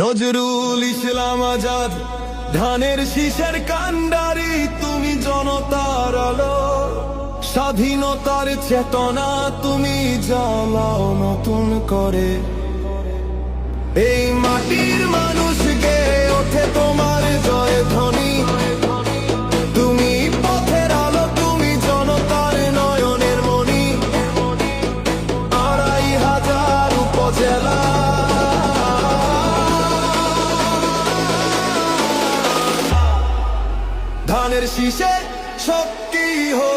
নজরুল ইসলাম আজাদ, ধানের শীষের কান্ডারি তুমি জনতার আলো, স্বাধীনতার চেতনা তুমি জ্বালাও নতুন করে। এই ধানের শীষে শক্তি হয়ে